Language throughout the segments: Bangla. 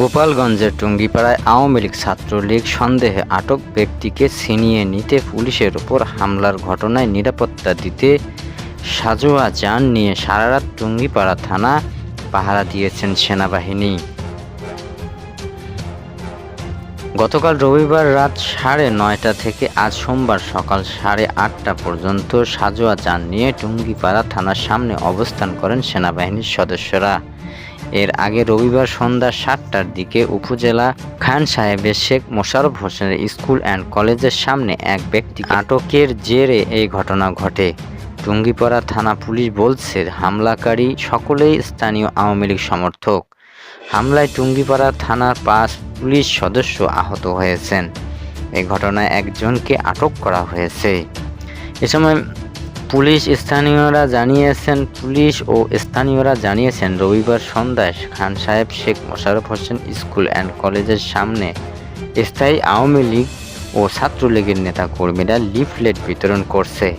গোপালগঞ্জের টুঙ্গিপাড়ায় আওয়ামী লীগ ছাত্রলীগ সন্দেহে আটক ব্যক্তিকে ছিনিয়ে নিতে পুলিশের ওপর হামলার ঘটনায় নিরাপত্তা দিতে সাজোয়া যান নিয়ে সারারাত টুঙ্গিপাড়া থানা পাহারা দিয়েছেন সেনাবাহিনী। গতকাল রবিবার রাত সাড়ে নয়টা থেকে আজ সোমবার সকাল সাড়ে আটটা পর্যন্ত সাজোয়া যান নিয়ে টুঙ্গিপাড়া থানার সামনে অবস্থান করেন সেনাবাহিনীর সদস্যরা। এর আগে রবিবার সন্ধ্যা সাতটার দিকে উপজেলা খান সাহেবের শেখ মোশাররফ হোসেনের স্কুল অ্যান্ড কলেজের সামনে এক ব্যক্তি আটকের জেরে এই ঘটনা ঘটে। টুঙ্গিপাড়া থানা পুলিশ বলছে, হামলাকারী সকলেই স্থানীয় আওয়ামী লীগ সমর্থক। হামলায় টুঙ্গিপাড়া থানার পাঁচ পুলিশ সদস্য আহত হয়েছেন। এই ঘটনায় একজনকে আটক করা হয়েছে। এ সময় পুলিশ স্থানীয়রা জানিয়েছেন, পুলিশ ও স্থানীয়রা জানিয়েছেন, রবিবার সন্ধ্যায় খান সাহেব শেখ মোশাররফ হোসেন স্কুল অ্যান্ড কলেজের সামনে স্থায়ী আওয়ামী লীগ ও ছাত্রলীগের নেতাকর্মীরা লিফলেট বিতরণ করছে।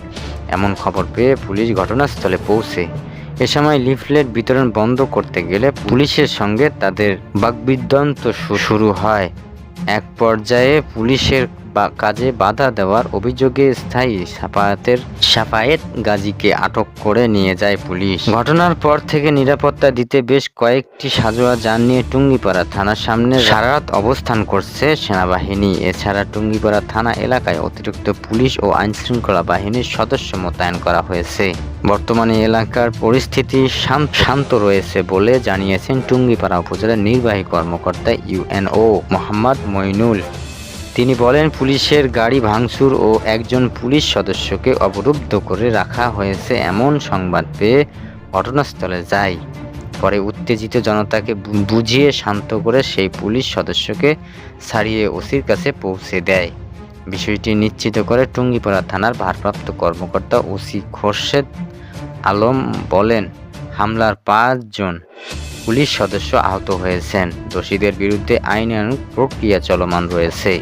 এমন খবর পেয়ে পুলিশ ঘটনাস্থলে পৌঁছে। এ সময় লিফলেট বিতরণ বন্ধ করতে গেলে পুলিশের সঙ্গে তাদের বাকবিদ্বন্দ্ব শু- শুরু হয়। এক পর্যায়ে পুলিশের কাজে বাধা দেওয়ার অভিযোগে স্থায়ী সাফায়াতের সাফায়েত গাজীকে আটক করে নিয়ে যায় পুলিশ। ঘটনার পর থেকে নিরাপত্তা দিতে বেশ কয়েকটি সাজোয়া যান নিয়ে টুঙ্গিপাড়া থানার সামনে সারারাত অবস্থান করছে সেনাবাহিনী। এছাড়া টুঙ্গিপাড়া থানা এলাকায় অতিরিক্ত পুলিশ ও আইনশৃঙ্খলা বাহিনীর সদস্য মোতায়েন করা হয়েছে। বর্তমানে এলাকার পরিস্থিতি শান্ত শান্ত রয়েছে বলে জানিয়েছেন টুঙ্গিপাড়া উপজেলার নির্বাহী কর্মকর্তা ইউএনও মোহাম্মদ মইনুল। তিনি বলেন, পুলিশের গাড়ি ভাঙচুর ও একজন পুলিশ সদস্যকে অবরুদ্ধ করে রাখা হয়েছে এমন সংবাদ পেয়ে ঘটনাস্থলে যায়। পরে উত্তেজিত জনতাকে বুঝিয়ে শান্ত করে সেই পুলিশ সদস্যকে ছাড়িয়ে ওসির কাছে পৌঁছে দেয়। বিষয়টি নিশ্চিত করে টুঙ্গিপাড়া থানার ভারপ্রাপ্ত কর্মকর্তা ওসি খোরশেদ আলম বলেন, হামলার পাঁচজন পুলিশ সদস্য আহত হয়েছেন। দোষীদের বিরুদ্ধে আইনানুগ প্রক্রিয়া চলমান রয়েছে।